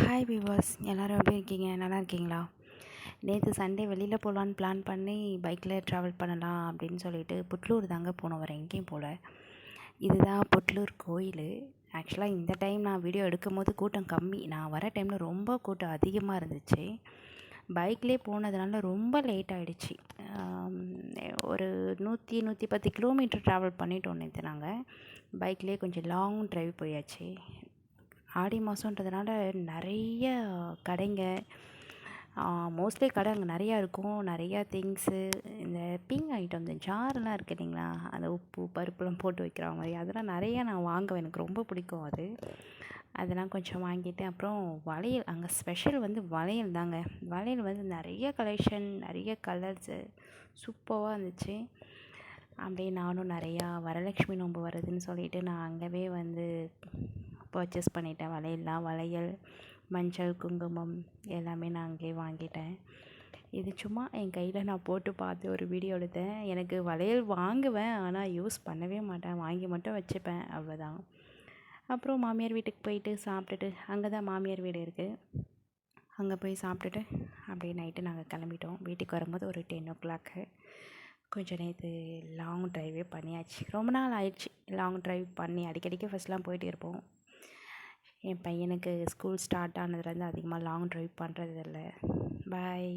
Hi viewers எல்லோரும் எப்படி இருக்கீங்க? நல்லா இருக்கீங்களா? நேற்று சண்டே வெளியில் போகலான்னு பிளான் பண்ணி பைக்கில் ட்ராவல் பண்ணலாம் அப்படின்னு சொல்லிட்டு புட்லூர் தாங்க போனோம். வர எங்கேயும் போகல இதுதான் புட்லூர் கோயில். ஆக்சுவலாக இந்த டைம் நான் வீடியோ எடுக்கும் போது கூட்டம் கம்மி. நான் வர டைமில் ரொம்ப கூட்டம் அதிகமாக இருந்துச்சு. பைக்லேயே போனதுனால ரொம்ப லேட் ஆகிடுச்சு ஒரு நூற்றி நூற்றி பத்து கிலோமீட்டர் ட்ராவல் பண்ணிட்டோம் நேற்று நாங்கள் பைக்லேயே கொஞ்சம் லாங் ட்ரைவ் போயாச்சு. ஆடி மாதன்றதுனால நிறைய கடைங்க. மோஸ்ட்லி கடை அங்கே நிறையா இருக்கும். நிறையா திங்ஸு இந்த பிங் ஐட்டம் இந்த ஜாரெலாம் இருக்குது இல்லைங்களா? அந்த உப்பு பருப்புலாம் போட்டு வைக்கிற மாதிரி. அதெல்லாம் நிறையா நான் வாங்குவேன். எனக்கு ரொம்ப பிடிக்கும் அது. அதெல்லாம் கொஞ்சம் வாங்கிட்டு அப்புறம் வளையல். அங்கே ஸ்பெஷல் வந்து வளையல் தாங்க. வளையல் வந்து நிறைய கலெக்ஷன் நிறைய கலர்ஸு சூப்பராக இருந்துச்சு. அப்படியே நானும் நிறையா வரலட்சுமி நோன்பு வருதுன்னு சொல்லிட்டு நான் அங்கேவே வந்து பர்ச்சேஸ் பண்ணிட்டேன். வளையல்லாம் வளையல் மஞ்சள் குங்குமம் எல்லாமே நான் அங்கேயே வாங்கிட்டேன். இது சும்மா என் கையில் நான் போட்டு பார்த்து ஒரு வீடியோ எடுத்தேன். எனக்கு வளையல் வாங்குவேன் ஆனால் யூஸ் பண்ணவே மாட்டேன். வாங்கி மட்டும் வச்சுப்பேன் அவ்வளோதான் அப்புறம் மாமியார் வீட்டுக்கு போயிட்டு சாப்பிட்டுட்டு அங்கே தான் மாமியார் வீடு இருக்குது அங்கே போய் சாப்பிட்டுட்டு அப்படியே நைட்டு நாங்கள் கிளம்பிட்டோம். வீட்டுக்கு வரும்போது ஒரு டென் ஓ கிளாக்கு கொஞ்சம் நேற்று லாங் ட்ரைவே பண்ணியாச்சு. ரொம்ப நாள் ஆயிடுச்சு. லாங் ட்ரைவ் பண்ணி அடிக்கடிக்கு ஃபஸ்ட்லாம் போயிட்டு இருப்போம். என் பையனுக்கு ஸ்கூல் ஸ்டார்ட் ஆனதுலேருந்து அதிகமாக லாங் ட்ரைவ் பண்ணுறது இல்லை பாய்